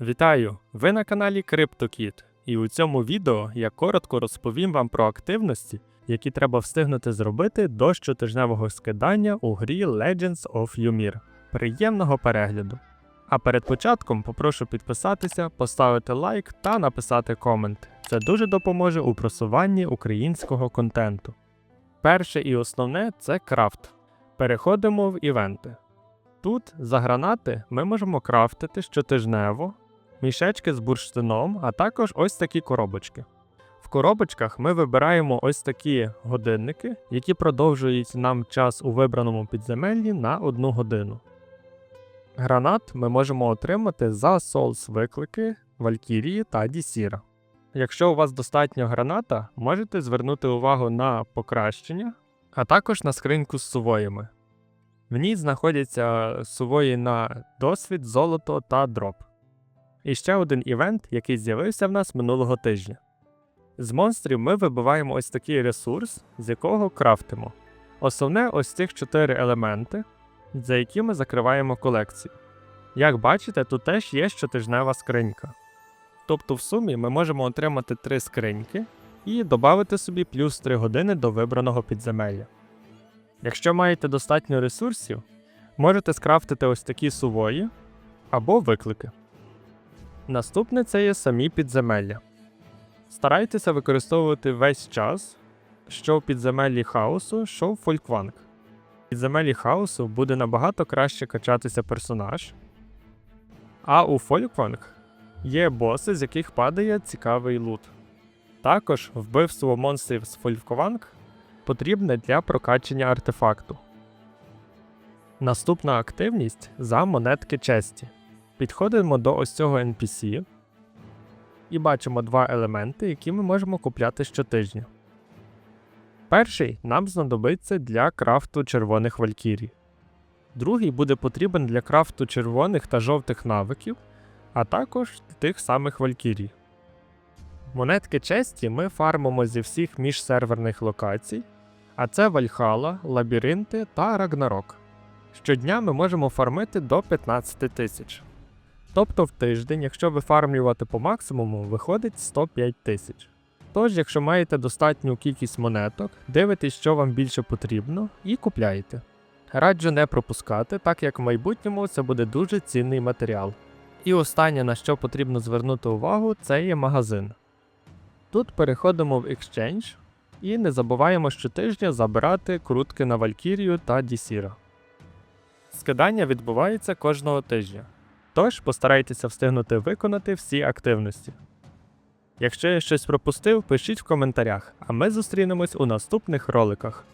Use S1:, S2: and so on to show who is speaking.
S1: Вітаю! Ви на каналі CryptoKit, і у цьому відео я коротко розповім вам про активності, які треба встигнути зробити до щотижневого скидання у грі Legends of Ymir. Приємного перегляду! А перед початком попрошу підписатися, поставити лайк та написати комент. Це дуже допоможе у просуванні українського контенту. Перше і основне це крафт. Переходимо в івенти. Тут за гранати ми можемо крафтити щотижнево мішечки з бурштином, а також ось такі коробочки. В коробочках ми вибираємо ось такі годинники, які продовжують нам час у вибраному підземеллі на одну годину. Гранат ми можемо отримати за Souls виклики, Валькірії та Дісіра. Якщо у вас достатньо граната, можете звернути увагу на покращення, а також на скриньку з сувоями. В ній знаходяться сувої на досвід, золото та дроп. І ще один івент, який з'явився в нас минулого тижня. З монстрів ми вибиваємо ось такий ресурс, з якого крафтимо. Основне ось цих чотири елементи, за якими закриваємо колекцію. Як бачите, тут теж є щотижнева скринька. Тобто в сумі ми можемо отримати три скриньки і додати собі плюс 3 години до вибраного підземелля. Якщо маєте достатньо ресурсів, можете скрафтити ось такі сувої або виклики. Наступне це є самі підземелля. Старайтеся використовувати весь час, що в підземеллі хаосу, що в фолькванг. В підземеллі хаосу буде набагато краще качатися персонаж, а у фолькванг є боси, з яких падає цікавий лут. Також вбивство монстрів з фолькванг потрібне для прокачення артефакту. Наступна активність за монетки честі. Підходимо до ось цього NPC і бачимо два елементи, які ми можемо купляти щотижня. Перший нам знадобиться для крафту червоних валькірій. Другий буде потрібен для крафту червоних та жовтих навиків, а також тих самих валькірій. Монетки честі ми фармимо зі всіх міжсерверних локацій, а це Вальхала, Лабіринти та Рагнарок. Щодня ми можемо фармити до 15 тисяч. Тобто в тиждень, якщо вифармлювати по максимуму, виходить 105 тисяч. Тож, якщо маєте достатню кількість монеток, дивитесь, що вам більше потрібно, і купляєте. Раджу не пропускати, так як в майбутньому це буде дуже цінний матеріал. І останнє, на що потрібно звернути увагу, це є магазин. Тут переходимо в Exchange і не забуваємо щотижня забирати крутки на Валькірію та Дісіра. Скидання відбувається кожного тижня. Тож постарайтеся встигнути виконати всі активності. Якщо я щось пропустив, пишіть в коментарях, а ми зустрінемось у наступних роликах.